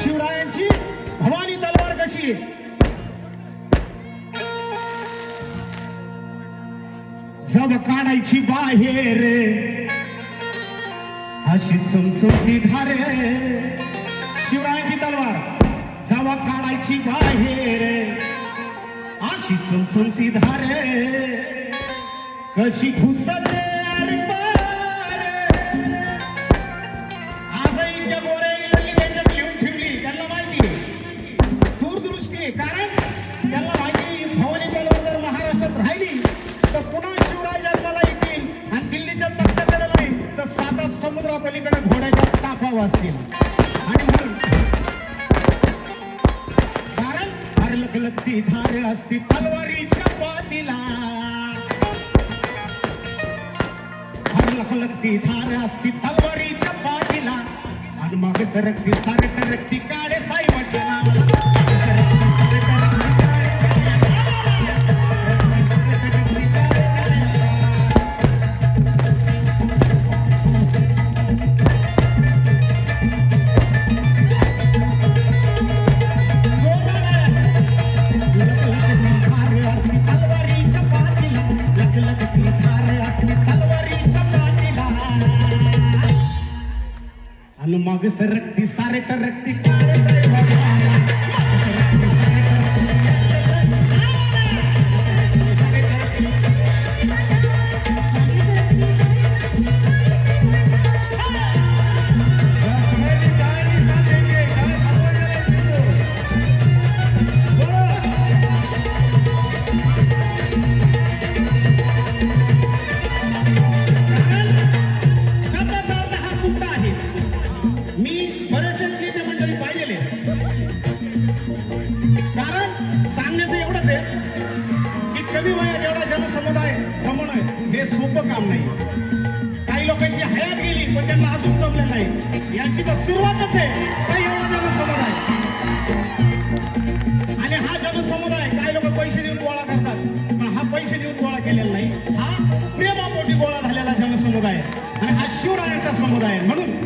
शिवरायांची भवानी तलवार कशी? जब काढायची बाहेर. अशी चमचमती धारे. शिवरायांची तलवार. जव काढायची बाहेर. अशी चमचमती धारे. कशी घुसते गोष्टी. आहे. कारण त्यांना माहिती आहे, भवानी तलवार जर महाराष्ट्रात राहिली तर पुन्हा शिवराय जन्माला येतील आणि दिल्लीच्या तख्ताकडे नाही तर साता समुद्रापलीकडे घोड्याच्या ताफा वाचतील. आणि म्हणून कारण हरलक लगती धार असती तलवारीच्या पातीला हरलक लगती धार असती तलवारीच्या पातीला आणि मग सरकती सारट रक्ती काळे साई वचना आणि मग सरकती सारे रक्ती काळे काही लोकांची हयात गेली पण त्यांना अजून जमलं नाही याची तर सुरुवातच आहे काही एवढा जनसमुदाय आणि हा जनसमुदाय काही लोक पैसे देऊन गोळा करतात पण हा पैसे देऊन गोळा केलेला नाही हा प्रेमापोटी गोळा झालेला जनसमुदाय आणि हा शिवरायांचा समुदाय म्हणून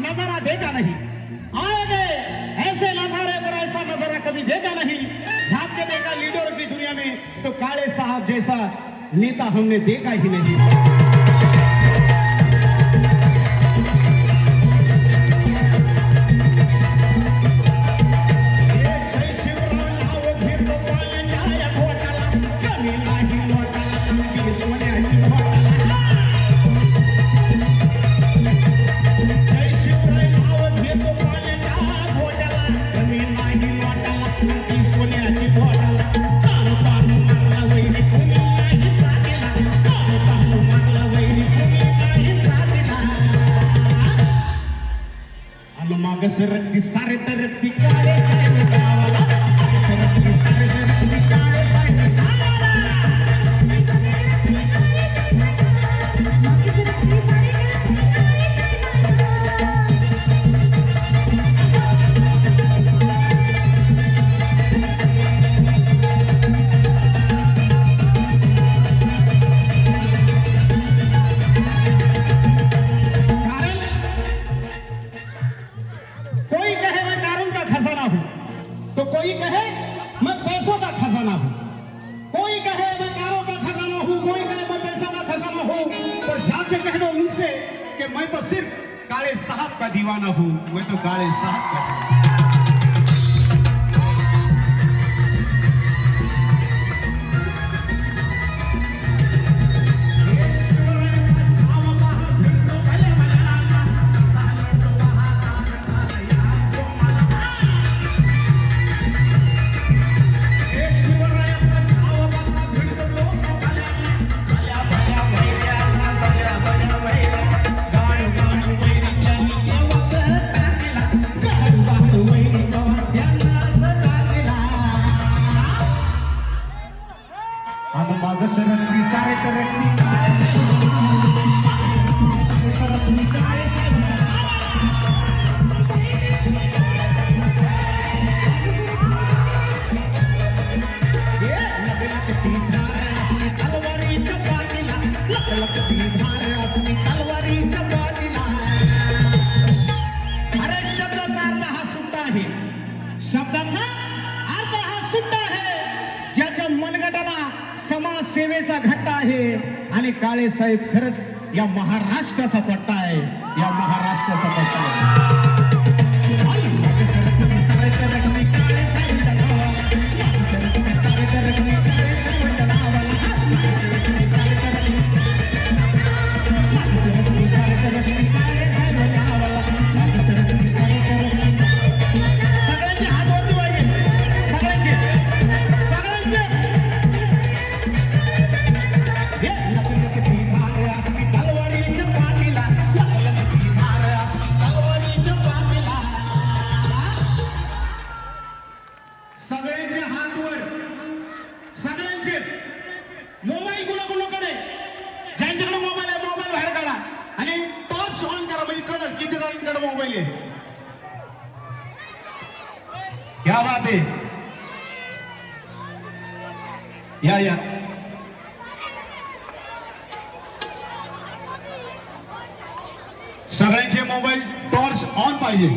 नजारा देगा नहीं आए गए ऐसे नजारे पर ऐसा नजारा कभी देगा नहीं बड़ा लीडर की दुनिया में तो काले साहब जैसा नेता हमने देखा ही नहीं। सरकती खजाना हूँ। तो कोई कहे, मैं पैसों का खजाना हूँ। कोई कहे, मैं कारों का खजाना हूँ। कोई कहे, मैं पैसों का खजाना हूँ। तो जाके कह दो उनसे कि, मैं तो सिर्फ़ काले साहब का दीवाना हूँ। मैं तो काले साहब का आणि काळे साहेब खरंच या महाराष्ट्राचा पट्टा आहे. या महाराष्ट्राचा पट्टा आहे. किती जणांकडे मोबाईल आहे या बात आहे या या. सगळ्यांचे मोबाईल टॉर्च ऑन पाहिजे.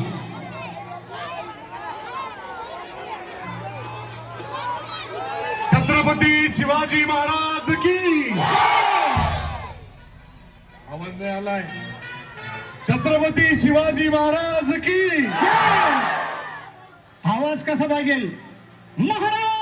छत्रपती शिवाजी महाराज की. आवाज नाही आलाय. छत्रपती शिवाजी महाराज की आवाज कसा लागेल महाराज!